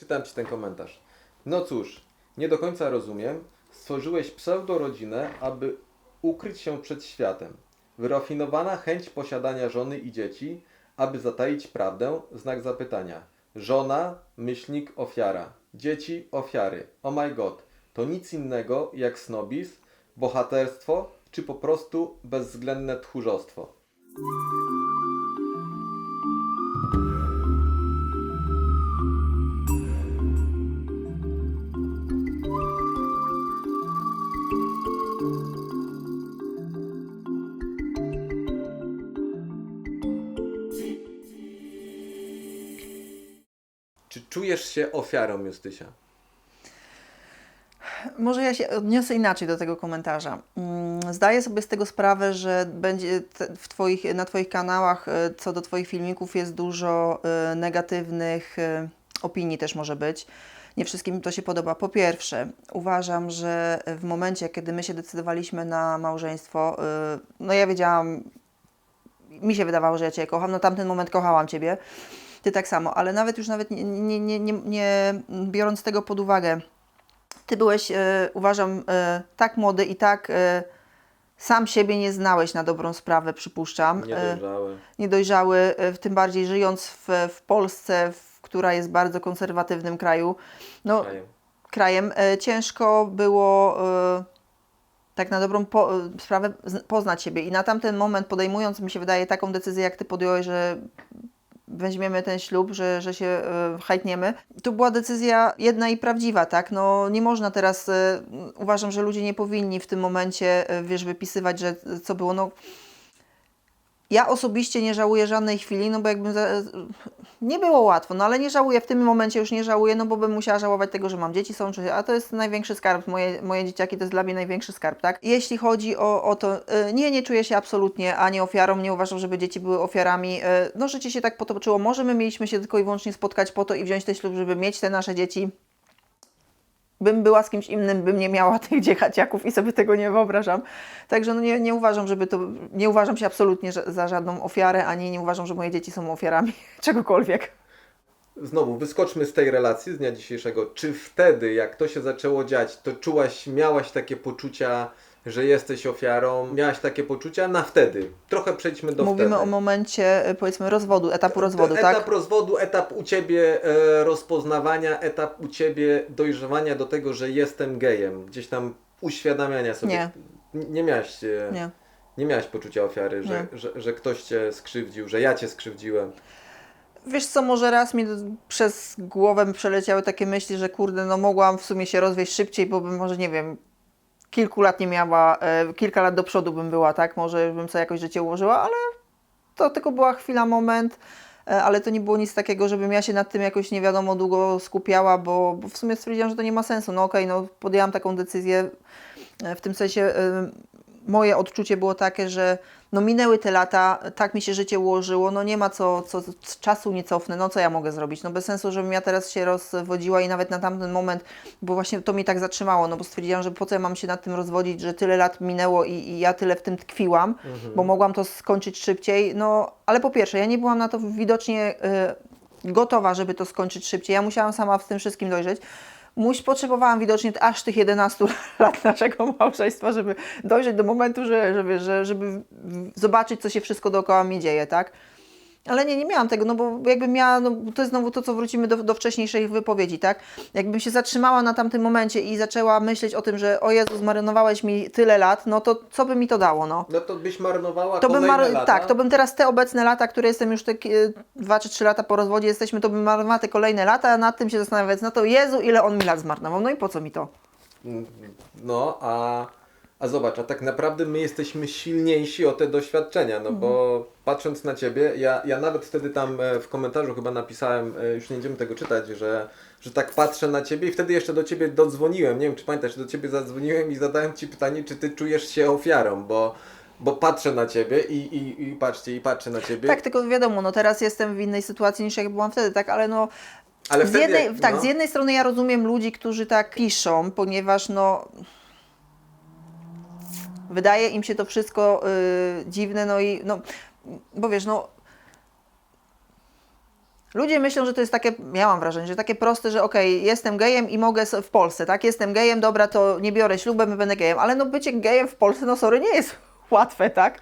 czytam ci ten komentarz. No cóż, nie do końca rozumiem. Stworzyłeś pseudorodzinę, aby ukryć się przed światem. Wyrafinowana chęć posiadania żony i dzieci, aby zataić prawdę, znak zapytania. Żona, myślnik, ofiara. Dzieci, ofiary. Oh my god. To nic innego jak snobizm, bohaterstwo, czy po prostu bezwzględne tchórzostwo. Czujesz się ofiarą, Justysia? Może ja się odniosę inaczej do tego komentarza. Mm, Zdaję sobie z tego sprawę, że będzie w twoich, na Twoich kanałach e, co do Twoich filmików jest dużo e, negatywnych e, opinii też może być. Nie wszystkim to się podoba. Po pierwsze, uważam, że w momencie, kiedy my się decydowaliśmy na małżeństwo, no ja wiedziałam, mi się wydawało, że ja Cię kocham, no tamten moment kochałam Ciebie, Ty tak samo, ale nawet już nawet nie, nie, nie, nie, nie biorąc tego pod uwagę, ty byłeś, e, uważam, e, tak młody i tak e, sam siebie nie znałeś na dobrą sprawę, przypuszczam. Nie E, dojrzały. niedojrzały, e, w tym bardziej żyjąc w, w Polsce, w, która jest bardzo konserwatywnym kraju, no, Krajem. krajem, e, ciężko było e, tak na dobrą po, e, sprawę poznać siebie. I na tamten moment podejmując, mi się wydaje, taką decyzję, jak ty podjąłeś, że weźmiemy ten ślub, że, że się e, hajtniemy. To była decyzja jedna i prawdziwa, tak? No nie można teraz, e, uważam, że ludzie nie powinni w tym momencie, e, wiesz, wypisywać, że co było, no ja osobiście nie żałuję żadnej chwili, no bo jakbym. Za... Nie było łatwo, no ale nie żałuję, w tym momencie już nie żałuję, no bo bym musiała żałować tego, że mam dzieci, są, czy... a to jest największy skarb, moje, moje dzieciaki to jest dla mnie największy skarb, tak? Jeśli chodzi o, o to, y, nie, nie czuję się absolutnie ani ofiarą, nie uważam, żeby dzieci były ofiarami, y, no życie się tak potoczyło, może my mieliśmy się tylko i wyłącznie spotkać po to i wziąć ten ślub, żeby mieć te nasze dzieci, bym była z kimś innym, bym nie miała tych dzieciaków i sobie tego nie wyobrażam. Także no nie, nie uważam, żeby to, nie uważam się absolutnie za żadną ofiarę, ani nie uważam, że moje dzieci są ofiarami czegokolwiek. Znowu, wyskoczmy z tej relacji z dnia dzisiejszego. Czy wtedy, jak to się zaczęło dziać, to czułaś, miałaś takie poczucia, że jesteś ofiarą? Miałaś takie poczucia na wtedy. Trochę przejdźmy do Mówimy wtedy. o momencie, y, powiedzmy, rozwodu, etapu rozwodu, etap tak? rozwodu, etap u ciebie e, rozpoznawania, etap u ciebie dojrzewania do tego, że jestem gejem. Gdzieś tam uświadamiania sobie. Nie. Nie miałaś, e, Nie. nie miałaś poczucia ofiary, że, Nie. że, że ktoś cię skrzywdził, że ja cię skrzywdziłem. Wiesz co, może raz mi przez głowę przeleciały takie myśli, że kurde, no mogłam w sumie się rozwieść szybciej, bo bym może, nie wiem, kilku lat nie miała, e, kilka lat do przodu bym była, tak? Może bym sobie jakoś życie ułożyła, ale to tylko była chwila, moment, e, ale to nie było nic takiego, żebym ja się nad tym jakoś nie wiadomo długo skupiała, bo, bo w sumie stwierdziłam, że to nie ma sensu. No okej, no podjęłam taką decyzję, e, w tym sensie moje odczucie było takie, że no minęły te lata, tak mi się życie ułożyło, no nie ma co, co czasu nie cofnę, no co ja mogę zrobić? No bez sensu, żebym ja teraz się rozwodziła i nawet na tamten moment, bo właśnie to mnie tak zatrzymało, no bo stwierdziłam, że po co ja mam się nad tym rozwodzić, że tyle lat minęło i, i ja tyle w tym tkwiłam, bo mogłam to skończyć szybciej, no ale po pierwsze, ja nie byłam na to widocznie y, gotowa, żeby to skończyć szybciej, ja musiałam sama z tym wszystkim dojrzeć. Muś, potrzebowałam widocznie aż tych 11 lat naszego małżeństwa, żeby dojrzeć do momentu, że, że, żeby zobaczyć, co się wszystko dookoła mnie dzieje, tak? Ale nie, nie miałam tego, no bo jakbym miała, no to jest znowu to, co wrócimy do, do wcześniejszej wypowiedzi, tak? Jakbym się zatrzymała na tamtym momencie i zaczęła myśleć o tym, że o Jezu, zmarnowałeś mi tyle lat, no to co by mi to dało, no? No to byś marnowała To bym mar- lata. tak, to bym teraz te obecne lata, które jestem już te dwa czy trzy lata po rozwodzie jesteśmy, to bym marnowała te kolejne lata, a nad tym się zastanawiać, no to Jezu, ile on mi lat zmarnował, no i po co mi to? No, a, a zobacz, a tak naprawdę my jesteśmy silniejsi o te doświadczenia, no bo patrząc na Ciebie, ja, ja nawet wtedy tam e, w komentarzu chyba napisałem, e, już nie będziemy tego czytać, że, że tak patrzę na Ciebie i wtedy jeszcze do Ciebie dodzwoniłem, nie wiem czy pamiętasz, do Ciebie zadzwoniłem i zadałem Ci pytanie, czy Ty czujesz się ofiarą, bo, bo patrzę na Ciebie i, i, i patrzcie, i patrzę na Ciebie. Tak, tylko wiadomo, no teraz jestem w innej sytuacji niż jak byłam wtedy, tak, ale no Ale z wtedy, jednej, tak, no. z jednej strony ja rozumiem ludzi, którzy tak piszą, ponieważ no wydaje im się to wszystko y, dziwne, no i no, bo wiesz, no Ludzie myślą, że to jest takie, ja mam wrażenie, że takie proste, że okej, jestem gejem i mogę w Polsce, tak? Jestem gejem, dobra, to nie biorę ślubem będę gejem. Ale no bycie gejem w Polsce, no sorry, nie jest łatwe, tak?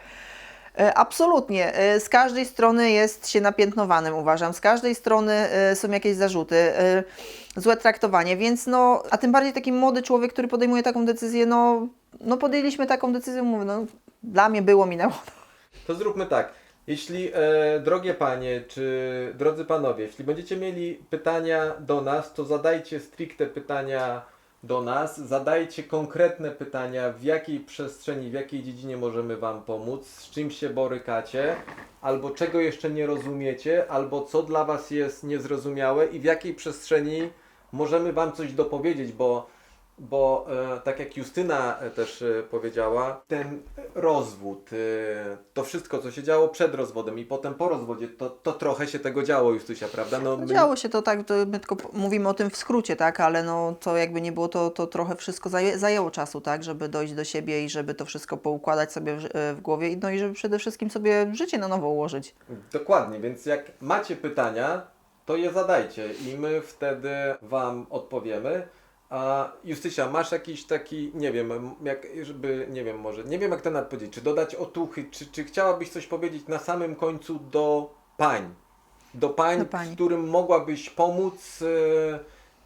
E, Absolutnie. E, Z każdej strony jest się napiętnowanym, uważam. Z każdej strony e, są jakieś zarzuty, złe traktowanie, więc no, a tym bardziej taki młody człowiek, który podejmuje taką decyzję, no, no podjęliśmy taką decyzję, mówię, no, dla mnie było, minęło. To zróbmy tak. Jeśli, e, drogie panie, czy drodzy panowie, jeśli będziecie mieli pytania do nas, to zadajcie stricte pytania do nas, zadajcie konkretne pytania, w jakiej przestrzeni, w jakiej dziedzinie możemy wam pomóc, z czym się borykacie, albo czego jeszcze nie rozumiecie, albo co dla was jest niezrozumiałe i w jakiej przestrzeni możemy wam coś dopowiedzieć, bo bo e, tak jak Justyna e, też e, powiedziała, ten rozwód, to wszystko, co się działo przed rozwodem i potem po rozwodzie, to, to trochę się tego działo, Justysia, prawda? No, my- Działo się to tak, to my tylko mówimy o tym w skrócie, tak, ale no to jakby nie było, to, to trochę wszystko zaję, zajęło czasu, tak, żeby dojść do siebie i żeby to wszystko poukładać sobie w, w głowie, no i żeby przede wszystkim sobie życie na nowo ułożyć. Dokładnie, więc jak macie pytania, to je zadajcie i my wtedy Wam odpowiemy. A Justysia, masz jakiś taki, nie wiem, jak, żeby, nie wiem, może, nie wiem jak to nawet powiedzieć, czy dodać otuchy, czy, czy chciałabyś coś powiedzieć na samym końcu do pań? Do pań, Do pań. którym mogłabyś pomóc, e,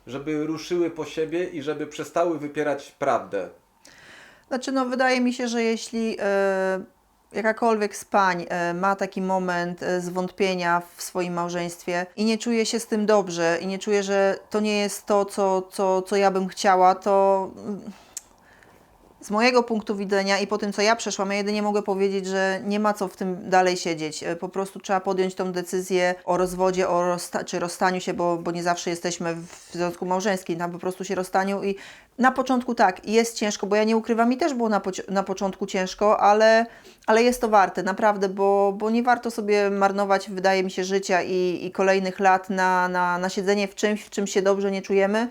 żeby ruszyły po siebie i żeby przestały wypierać prawdę. Znaczy, no wydaje mi się, że jeśli e, jakakolwiek z pań e, ma taki moment e, zwątpienia w swoim małżeństwie i nie czuje się z tym dobrze i nie czuje, że to nie jest to, co, co, co ja bym chciała, to mm, z mojego punktu widzenia i po tym, co ja przeszłam, ja jedynie mogę powiedzieć, że nie ma co w tym dalej siedzieć. E, Po prostu trzeba podjąć tą decyzję o rozwodzie, o rozsta- czy rozstaniu się, bo, bo nie zawsze jesteśmy w związku małżeńskim, tam po prostu się rozstaniu i na początku tak, jest ciężko, bo ja nie ukrywam, mi też było na, na początku ciężko, ale, ale jest to warte, naprawdę, bo, bo nie warto sobie marnować, wydaje mi się, życia i, i kolejnych lat na, na, na siedzenie w czymś, w czym się dobrze nie czujemy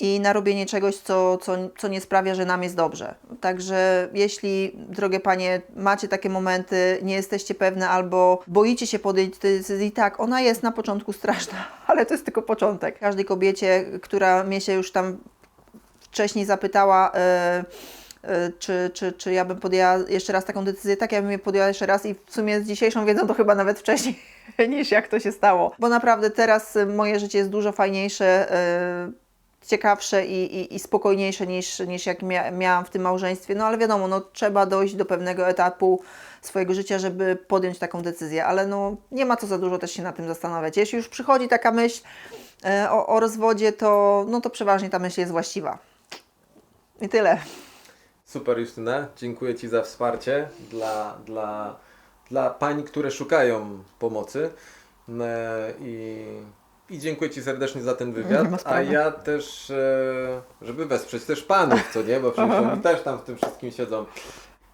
i na robienie czegoś, co, co, co nie sprawia, że nam jest dobrze. Także jeśli, drogie panie, macie takie momenty, nie jesteście pewne albo boicie się podjąć decyzji, tak, ona jest na początku straszna, ale to jest tylko początek. Każdej kobiecie, która mnie się już tam wcześniej zapytała, e, czy, czy, czy ja bym podjęła jeszcze raz taką decyzję, tak ja bym je podjęła jeszcze raz i w sumie z dzisiejszą wiedzą to chyba nawet wcześniej niż jak to się stało. Bo naprawdę teraz moje życie jest dużo fajniejsze, e, ciekawsze i, i, i spokojniejsze niż, niż jak mia, miałam w tym małżeństwie. No ale wiadomo, no, trzeba dojść do pewnego etapu swojego życia, żeby podjąć taką decyzję, ale no, nie ma co za dużo też się na tym zastanawiać. Jeśli już przychodzi taka myśl e, o, o rozwodzie, to, no, to przeważnie ta myśl jest właściwa. I tyle. Super Justyna, dziękuję Ci za wsparcie dla, dla, dla pań, które szukają pomocy E, i, i dziękuję Ci serdecznie za ten wywiad, a ja też, e, żeby wesprzeć też panów, co nie, bo przecież oni też tam w tym wszystkim siedzą.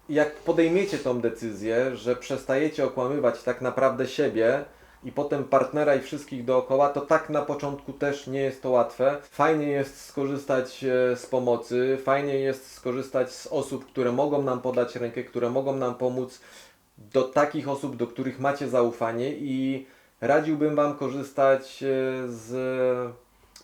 Jak podejmiecie tą decyzję, że przestajecie okłamywać tak naprawdę siebie i potem partnera i wszystkich dookoła, to tak na początku też nie jest to łatwe. Fajnie jest skorzystać e, z pomocy, fajnie jest skorzystać z osób, które mogą nam podać rękę, które mogą nam pomóc, do takich osób, do których macie zaufanie i radziłbym Wam korzystać e, z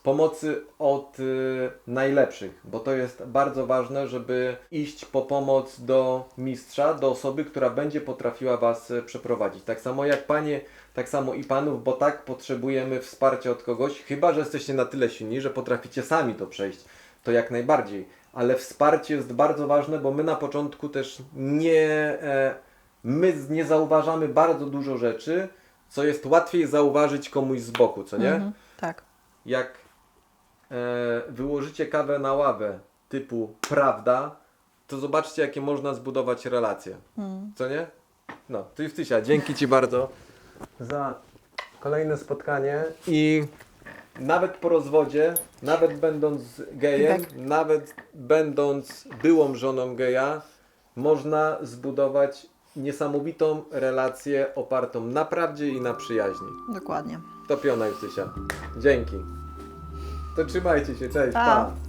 pomocy od y, najlepszych, bo to jest bardzo ważne, żeby iść po pomoc do mistrza, do osoby, która będzie potrafiła Was y, przeprowadzić. Tak samo jak Panie, tak samo i Panów, bo tak potrzebujemy wsparcia od kogoś, chyba że jesteście na tyle silni, że potraficie sami to przejść, to jak najbardziej. Ale wsparcie jest bardzo ważne, bo my na początku też nie, e, my nie zauważamy bardzo dużo rzeczy, co jest łatwiej zauważyć komuś z boku, co nie? Mhm, tak. jak e, wyłożycie kawę na ławę typu prawda, to zobaczcie, jakie można zbudować relacje. Co nie? No, to Justysia, dzięki Ci bardzo za kolejne spotkanie i nawet po rozwodzie, nawet będąc gejem, Tak. nawet będąc byłą żoną geja, można zbudować niesamowitą relację opartą na prawdzie i na przyjaźni. Dokładnie. Topiona Justysia. Dzięki. To trzymajcie się, cześć, Pa. pa.